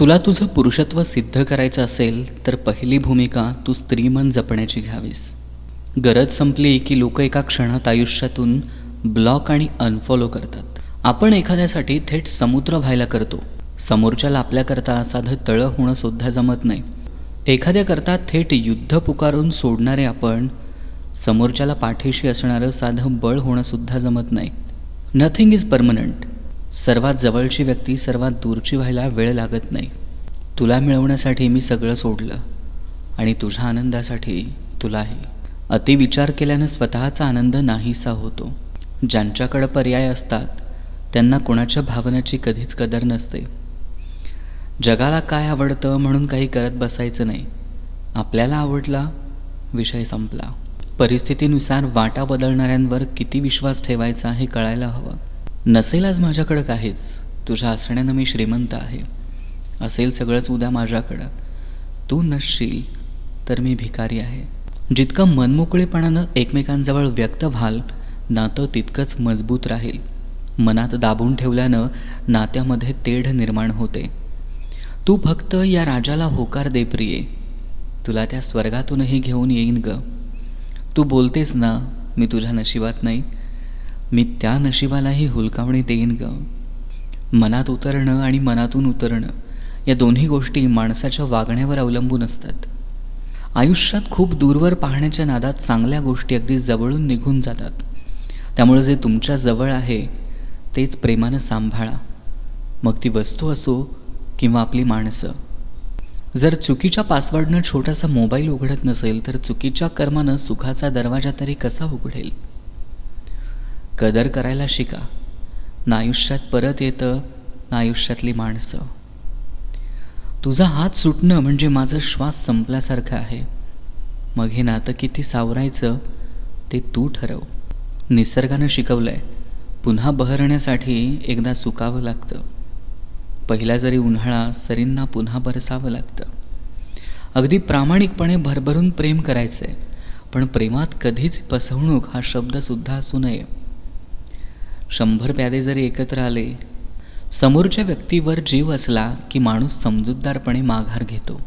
तुला तुझं पुरुषत्व सिद्ध करायचं असेल तर पहिली भूमिका तू स्त्रीमन जपण्याची घ्यावीस. गरज संपली की लोक एका क्षणात आयुष्यातून ब्लॉक आणि अनफॉलो करतात. आपण एखाद्यासाठी थेट समुद्र व्हायला करतो. समोरच्याला आपल्याकरता साधं तळं होणं सुद्धा जमत नाही. एखाद्याकरता थेट युद्ध पुकारून सोडणारे आपण समोरच्याला पाठीशी असणारं साधं बळ होणंसुद्धा जमत नाही. नथिंग इज परमनंट सर्वात जवळची व्यक्ती सर्वात दूरची व्हायला वेळ लागत नाही. तुला मिळवण्यासाठी मी सगळं सोडलं आणि तुझ्या आनंदासाठी तुलाही. अतिविचार केल्यानं स्वतःचा आनंद नाहीसा होतो. ज्यांच्याकडं पर्याय असतात त्यांना कोणाच्या भावनाची कधीच कदर नसते. जगाला काय आवडतं म्हणून काही करत बसायचं नाही. आपल्याला आवडला विषय संपला. परिस्थितीनुसार वाटा बदलणाऱ्यांवर किती विश्वास ठेवायचा हे कळायला हवं. नसेल आज माझ्याकडं काहीच. तुझ्या असण्यानं मी श्रीमंत आहे. असेल सगळंच उद्या माझ्याकडं. तू नसशील तर मी भिकारी आहे. जितकं मनमोकळेपणानं एकमेकांजवळ व्यक्त व्हाल नातं तितकंच मजबूत राहील. मनात दाबून ठेवल्यानं नात्यामध्ये तेढ निर्माण होते. तू फक्त या राजाला होकार दे प्रिये. तुला त्या स्वर्गातूनही घेऊन येईन ग. तू बोलतेस ना मी तुझ्या नशिबात नाही. मी त्या नशिबालाही हुलकावणी देईन ग. मनात उतरणं आणि मनातून उतरणं या दोन्ही गोष्टी माणसाच्या वागण्यावर अवलंबून असतात. आयुष्यात खूप दूरवर पाहण्याच्या नादात चांगल्या गोष्टी अगदी जवळून निघून जातात. त्यामुळे जे तुमच्या जवळ आहे तेच प्रेमानं सांभाळा. मग ती वस्तू असो किंवा आपली माणसं. जर चुकीच्या पासवर्डनं छोटासा मोबाईल उघडत नसेल तर चुकीच्या कर्मानं सुखाचा दरवाजा तरी कसा उघडेल? कदर करायला शिका. ना आयुष्यात परत येतं ना आयुष्यातली माणसं. तुझा हात सुटणं म्हणजे माझं श्वास संपल्यासारखं आहे. मग हे नातं किती सावरायचं ते तू ठरव. निसर्गानं शिकवलं आहे पुन्हा बहरण्यासाठी एकदा सुकावं लागतं. पहिला जरी उन्हाळा सरींना पुन्हा बरसावं लागतं. अगदी प्रामाणिकपणे भरभरून प्रेम करायचं आहे पण प्रेमात कधीच फसवणूक हा शब्दसुद्धा असू नये. शंभर प्यादे जरी एकत्र आले समोरच्या व्यक्तीवर जीव असला की माणूस समजूतदारपणे माघार घेतो.